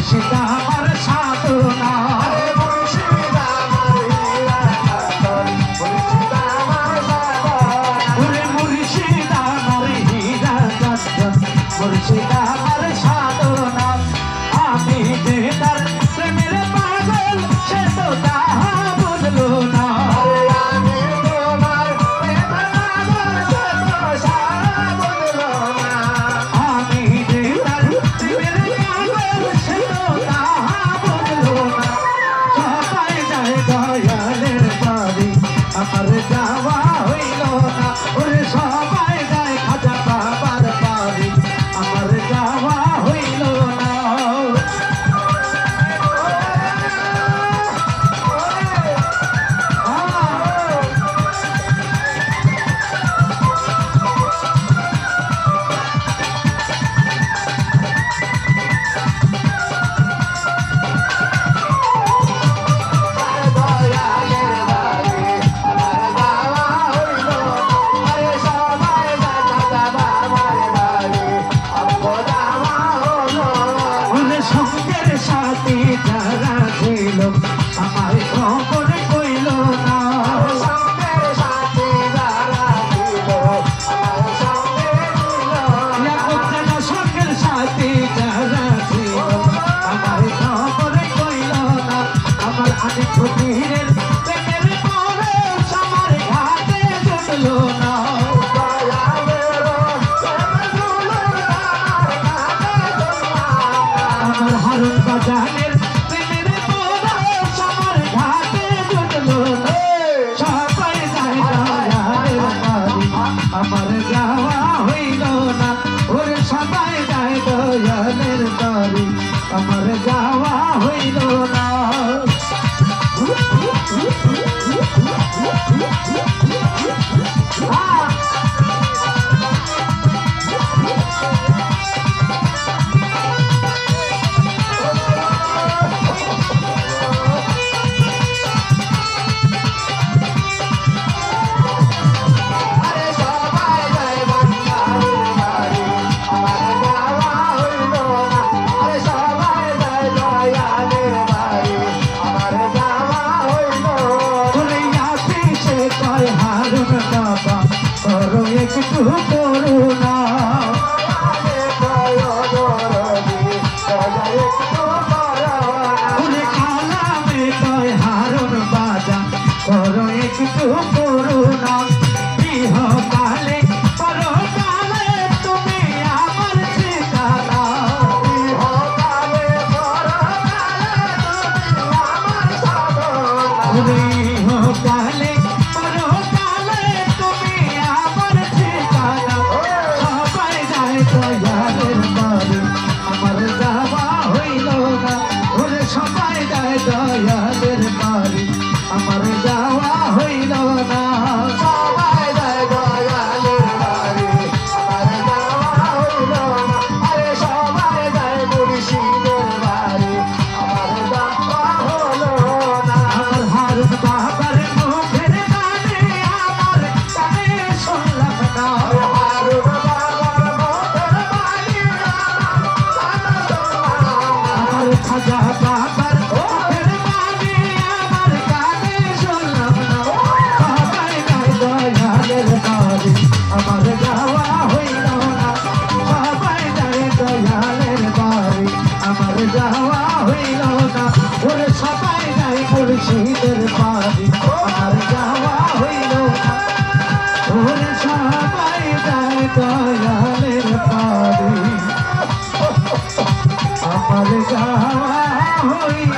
মুর্শিদ আমার সাধনা মুর্শিদ আমার হীরা মুর্শিদ আমার Africa. তরে আমার যাওয়া হইল না। আর বাবা করো একটু করুণা। আমার যাওয়া হইল না। বাবাই দাঁড়ে দয়ালের বাড়ি আমার যাওয়া হইল না ওরে সবাই বাড়ি আমার যাওয়া হইল না ওরে সবাই দাঁড়ে দয়ালের বাড়ি আমার যাওয়া হইল